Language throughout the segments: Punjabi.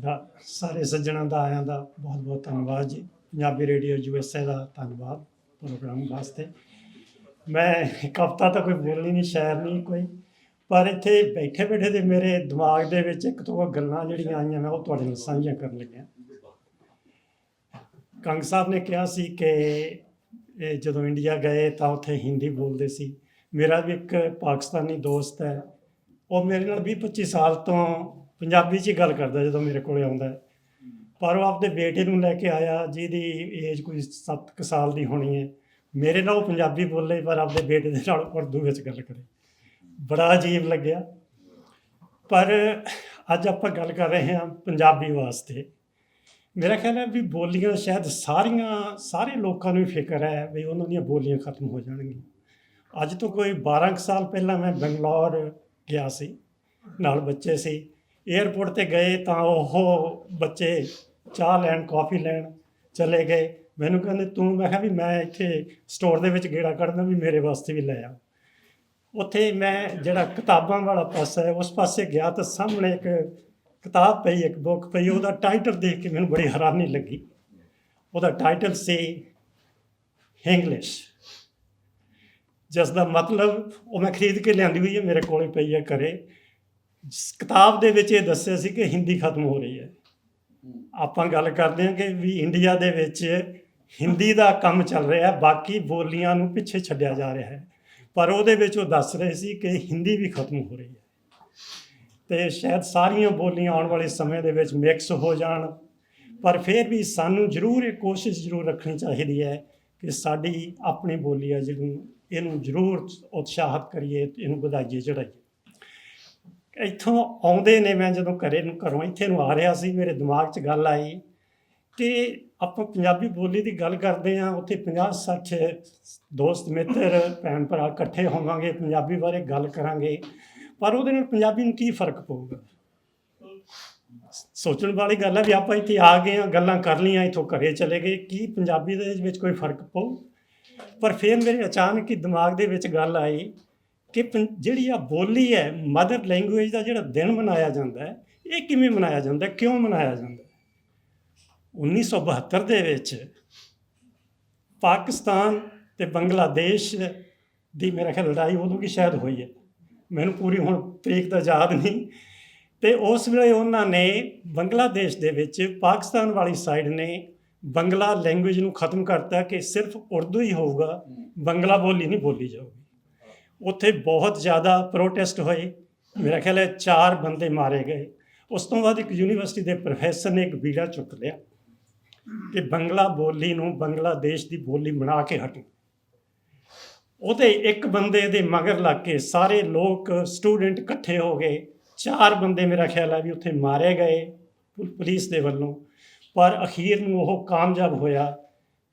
ਤੁਹਾਡਾ ਸਾਰੇ ਸੱਜਣਾਂ ਦਾ, ਆਇਆਂ ਦਾ ਬਹੁਤ ਬਹੁਤ ਧੰਨਵਾਦ ਜੀ। ਪੰਜਾਬੀ ਰੇਡੀਓ ਯੂਐਸਏ ਦਾ ਧੰਨਵਾਦ ਪ੍ਰੋਗਰਾਮ ਵਾਸਤੇ। ਮੈਂ ਇੱਕ ਹਫ਼ਤਾ ਤਾਂ ਕੋਈ ਬੋਲਣੀ ਨਹੀਂ ਸ਼ਾਇਰ ਨਹੀਂ ਕੋਈ, ਪਰ ਇੱਥੇ ਬੈਠੇ ਬੈਠੇ ਦੇ ਮੇਰੇ ਦਿਮਾਗ ਦੇ ਵਿੱਚ ਇੱਕ ਤੋਂ ਗੱਲਾਂ ਜਿਹੜੀਆਂ ਆਈਆਂ ਮੈਂ ਉਹ ਤੁਹਾਡੇ ਨਾਲ ਸਾਂਝੀਆਂ ਕਰਨ ਲੱਗਿਆ। ਕੰਗ ਸਾਹਿਬ ਨੇ ਕਿਹਾ ਸੀ ਕਿ ਇਹ ਜਦੋਂ ਇੰਡੀਆ ਗਏ ਤਾਂ ਉੱਥੇ ਹਿੰਦੀ ਬੋਲਦੇ ਸੀ। ਮੇਰਾ ਵੀ ਇੱਕ ਪਾਕਿਸਤਾਨੀ ਦੋਸਤ ਹੈ, ਉਹ ਮੇਰੇ ਨਾਲ 20 25 ਸਾਲ ਤੋਂ ਪੰਜਾਬੀ 'ਚ ਹੀ ਗੱਲ ਕਰਦਾ ਜਦੋਂ ਮੇਰੇ ਕੋਲੇ ਆਉਂਦਾ ਹੈ। ਪਰ ਉਹ ਆਪਦੇ ਬੇਟੇ ਨੂੰ ਲੈ ਕੇ ਆਇਆ, ਜਿਹਦੀ ਏਜ ਕੋਈ 7 ਸਾਲ ਦੀ ਹੋਣੀ ਹੈ। ਮੇਰੇ ਨਾਲ ਉਹ ਪੰਜਾਬੀ ਬੋਲੇ, ਪਰ ਆਪਦੇ ਬੇਟੇ ਦੇ ਨਾਲ ਉਰਦੂ ਵਿੱਚ ਗੱਲ ਕਰੇ। ਬੜਾ ਅਜੀਬ ਲੱਗਿਆ। ਪਰ ਅੱਜ ਆਪਾਂ ਗੱਲ ਕਰ ਰਹੇ ਹਾਂ ਪੰਜਾਬੀ ਵਾਸਤੇ। ਮੇਰਾ ਖਿਆਲ ਹੈ ਵੀ ਬੋਲੀਆਂ ਸ਼ਾਇਦ ਸਾਰੀਆਂ, ਸਾਰੇ ਲੋਕਾਂ ਨੂੰ ਹੀ ਫਿਕਰ ਹੈ ਵੀ ਉਹਨਾਂ ਦੀਆਂ ਬੋਲੀਆਂ ਖਤਮ ਹੋ ਜਾਣਗੀਆਂ। ਅੱਜ ਤੋਂ ਕੋਈ 12 ਕੁ ਸਾਲ ਪਹਿਲਾਂ ਮੈਂ ਬੰਗਲੌਰ ਗਿਆ ਸੀ, ਨਾਲ ਬੱਚੇ ਸੀ। 에ਅਰਪੋਰਟ ਤੇ ਗਏ ਤਾਂ ਉਹ ਬੱਚੇ ਚਾਹ ਲੈਣ ਕਾਫੀ ਲੈਣ ਚਲੇ ਗਏ। ਮੈਨੂੰ ਕਹਿੰਦੇ, ਤੂੰ, ਮੈਂ ਕਿਹਾ, ਵੀ ਮੈਂ ਇੱਥੇ ਸਟੋਰ ਦੇ ਵਿੱਚ ਗੇੜਾ ਕੱਢਦਾ ਵੀ ਮੇਰੇ ਵਾਸਤੇ ਵੀ ਲੈ ਆ। ਉੱਥੇ ਮੈਂ ਜਿਹੜਾ ਕਿਤਾਬਾਂ ਵਾਲਾ ਪਾਸਾ ਹੈ, ਉਸ ਪਾਸੇ ਗਿਆ ਤਾਂ ਸਾਹਮਣੇ ਇੱਕ ਕਿਤਾਬ ਪਈ, ਇੱਕ ਬੁੱਕ ਪਈ। ਉਹਦਾ ਟਾਈਟਲ ਦੇਖ ਕੇ ਮੈਨੂੰ ਬੜੀ ਹੈਰਾਨੀ ਲੱਗੀ। ਉਹਦਾ ਟਾਈਟਲ ਸੀ ਇੰਗਲਿਸ਼ ਜਿਸ ਦਾ ਮਤਲਬ ਉਹ ਮੈਂ ਖਰੀਦ ਕੇ ਲਿਆਂਦੀ ਹੋਈ ਹੈ, ਮੇਰੇ ਕੋਲੇ ਪਈ ਹੈ ਘਰੇ। ਕਿਤਾਬ ਦੇ ਵਿੱਚ ਇਹ ਦੱਸਿਆ ਸੀ ਕਿ ਹਿੰਦੀ ਖਤਮ ਹੋ ਰਹੀ ਹੈ। ਆਪਾਂ ਗੱਲ ਕਰਦੇ ਹਾਂ ਕਿ ਵੀ ਇੰਡੀਆ ਦੇ ਵਿੱਚ ਹਿੰਦੀ ਦਾ ਕੰਮ ਚੱਲ ਰਿਹਾ ਹੈ ਬਾਕੀ ਬੋਲੀਆਂ ਨੂੰ ਪਿੱਛੇ ਛੱਡਿਆ ਜਾ ਰਿਹਾ ਹੈ। ਪਰ ਉਹਦੇ ਵਿੱਚ ਉਹ ਦੱਸ ਰਹੇ ਸੀ ਕਿ ਹਿੰਦੀ ਵੀ ਖਤਮ ਹੋ ਰਹੀ ਹੈ। ਤੇ ਸ਼ਾਇਦ ਸਾਰੀਆਂ ਬੋਲੀਆਂ ਆਉਣ ਵਾਲੇ ਸਮੇਂ ਦੇ ਵਿੱਚ ਮਿਕਸ ਹੋ ਜਾਣ ਪਰ ਫਿਰ ਵੀ ਸਾਨੂੰ ਜ਼ਰੂਰ ਇਹ ਕੋਸ਼ਿਸ਼ ਜ਼ਰੂਰ ਰੱਖਣੀ ਚਾਹੀਦੀ ਹੈ ਕਿ ਸਾਡੀ ਆਪਣੀ ਬੋਲੀ ਹੈ ਜਿਹਨੂੰ ਇਹਨੂੰ ਜ਼ਰੂਰ ਉਤਸ਼ਾਹਤ ਕਰੀਏ ਇਹਨੂੰ ਵਧਾਈਏ ਚੜਾਈਏ ਇੱਥੋਂ ਆਉਂਦੇ ਨੇ, ਮੈਂ ਜਦੋਂ ਘਰੇ ਨੂੰ, ਘਰੋਂ ਇੱਥੇ ਨੂੰ ਆ ਰਿਹਾ ਸੀ, ਮੇਰੇ ਦਿਮਾਗ 'ਚ ਗੱਲ ਆਈ ਕਿ ਆਪਾਂ ਪੰਜਾਬੀ ਬੋਲੀ ਦੀ ਗੱਲ ਕਰਦੇ ਹਾਂ, ਉੱਥੇ 50 60 ਦੋਸਤ, ਮਿੱਤਰ, ਭੈਣ ਭਰਾ ਇਕੱਠੇ ਹੋਵਾਂਗੇ, ਪੰਜਾਬੀ ਬਾਰੇ ਗੱਲ ਕਰਾਂਗੇ, ਪਰ ਉਹਦੇ ਨਾਲ ਪੰਜਾਬੀ ਨੂੰ ਕੀ ਫ਼ਰਕ ਪਊਗਾ? ਸੋਚਣ ਵਾਲੀ ਗੱਲ ਹੈ ਵੀ ਆਪਾਂ ਇੱਥੇ ਆ ਗਏ ਹਾਂ, ਗੱਲਾਂ ਕਰ ਲਈਆਂ, ਇੱਥੋਂ ਘਰੇ ਚਲੇ ਗਏ, ਕੀ ਪੰਜਾਬੀ ਦੇ ਵਿੱਚ ਕੋਈ ਫ਼ਰਕ ਪਊ? ਪਰ ਫਿਰ ਮੇਰੇ ਅਚਾਨਕ ਹੀ ਦਿਮਾਗ ਦੇ ਵਿੱਚ ਗੱਲ ਆਈ ਕਿ ਜਿਹੜੀ ਆ ਬੋਲੀ ਹੈ ਮਦਰ ਲੈਂਗੁਏਜ ਦਾ ਜਿਹੜਾ ਦਿਨ ਮਨਾਇਆ ਜਾਂਦਾ ਹੈ ਇਹ ਕਿਵੇਂ ਮਨਾਇਆ ਜਾਂਦਾ ਹੈ? ਕਿਉਂ ਮਨਾਇਆ ਜਾਂਦਾ ਹੈ? 1972 ਦੇ ਵਿੱਚ ਪਾਕਿਸਤਾਨ ਤੇ ਬੰਗਲਾਦੇਸ਼ ਦੀ ਮੇਰੇ ਖਿਆਲ ਲੜਾਈ ਉਦੋਂ ਕੀ ਸ਼ਾਇਦ ਹੋਈ ਹੈ। ਮੈਨੂੰ ਪੂਰੀ ਹੁਣ ਤਰੀਕ ਦਾ ਯਾਦ ਨਹੀਂ। ਤੇ ਉਸ ਵੇਲੇ ਉਹਨਾਂ ਨੇ ਬੰਗਲਾਦੇਸ਼ ਦੇ ਵਿੱਚ ਪਾਕਿਸਤਾਨ ਵਾਲੀ ਸਾਈਡ ਨੇ ਬੰਗਲਾ ਲੈਂਗੁਏਜ ਨੂੰ ਖਤਮ ਕਰਤਾ ਕਿ ਸਿਰਫ ਉਰਦੂ ਹੀ ਹੋਊਗਾ ਬੰਗਲਾ ਬੋਲੀ ਨਹੀਂ ਬੋਲੀ ਜਾਊਗੀ। ਉੱਥੇ ਬਹੁਤ ਜ਼ਿਆਦਾ ਪ੍ਰੋਟੈਸਟ ਹੋਏ। ਮੇਰਾ ਖਿਆਲ ਹੈ ਚਾਰ ਬੰਦੇ ਮਾਰੇ ਗਏ। ਉਸ ਤੋਂ ਬਾਅਦ ਇੱਕ ਯੂਨੀਵਰਸਿਟੀ ਦੇ ਪ੍ਰੋਫੈਸਰ ਨੇ ਇੱਕ ਬੀੜਾ ਚੁੱਕ ਲਿਆ ਕਿ ਬੰਗਲਾ ਬੋਲੀ ਨੂੰ ਬੰਗਲਾਦੇਸ਼ ਦੀ ਬੋਲੀ ਬਣਾ ਕੇ ਹਟੋ। ਉਹਦੇ ਇੱਕ ਬੰਦੇ ਦੇ ਮਗਰ ਲੱਗ ਕੇ ਸਾਰੇ ਲੋਕ ਸਟੂਡੈਂਟ ਇਕੱਠੇ ਹੋ ਗਏ। ਚਾਰ ਬੰਦੇ ਮੇਰਾ ਖਿਆਲ ਹੈ ਵੀ ਉੱਥੇ ਮਾਰੇ ਗਏ ਪੁ- ਪੁਲਿਸ ਦੇ ਵੱਲੋਂ। ਪਰ ਅਖੀਰ ਨੂੰ ਉਹ ਕਾਮਯਾਬ ਹੋਇਆ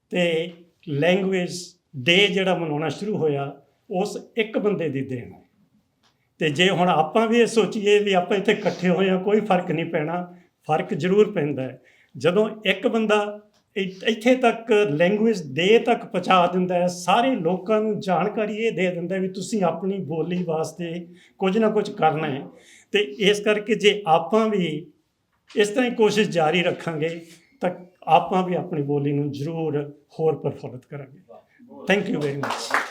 ਤੇ ਲੈਂਗੁਏਜ ਡੇ ਜਿਹੜਾ ਮਨਾਉਣਾ ਸ਼ੁਰੂ ਹੋਇਆ। ਉਸ ਇੱਕ ਬੰਦੇ ਦੀ ਦੇਣ ਹੈ। ਤੇ ਜੇ ਹੁਣ ਆਪਾਂ ਵੀ ਇਹ ਸੋਚੀਏ ਵੀ ਆਪਾਂ ਇੱਥੇ ਇਕੱਠੇ ਹੋਏ ਆ ਕੋਈ ਫ਼ਰਕ ਨਹੀਂ ਪੈਣਾ ਫ਼ਰਕ ਜ਼ਰੂਰ ਪੈਂਦਾ ਹੈ। ਜਦੋਂ ਇੱਕ ਬੰਦਾ ਇ- ਇੱਥੇ ਤੱਕ ਲੈਂਗੁਏਜ ਦੇ ਤੱਕ ਪਹੁੰਚਾ ਦਿੰਦਾ ਹੈ ਸਾਰੇ ਲੋਕਾਂ ਨੂੰ ਜਾਣਕਾਰੀ ਇਹ ਦੇ ਦਿੰਦਾ ਵੀ ਤੁਸੀਂ ਆਪਣੀ ਬੋਲੀ ਵਾਸਤੇ ਕੁਝ ਨਾ ਕੁਝ ਕਰਨਾ ਹੈ। ਤੇ ਇਸ ਕਰਕੇ ਜੇ ਆਪਾਂ ਵੀ ਇਸ ਤਰ੍ਹਾਂ ਹੀ ਕੋਸ਼ਿਸ਼ ਜਾਰੀ ਰੱਖਾਂਗੇ ਤਾਂ ਆਪਾਂ ਵੀ ਆਪਣੀ ਬੋਲੀ ਨੂੰ ਜ਼ਰੂਰ ਹੋਰ ਪ੍ਰਫੁੱਲਤ ਕਰਾਂਗੇ। Thank you very much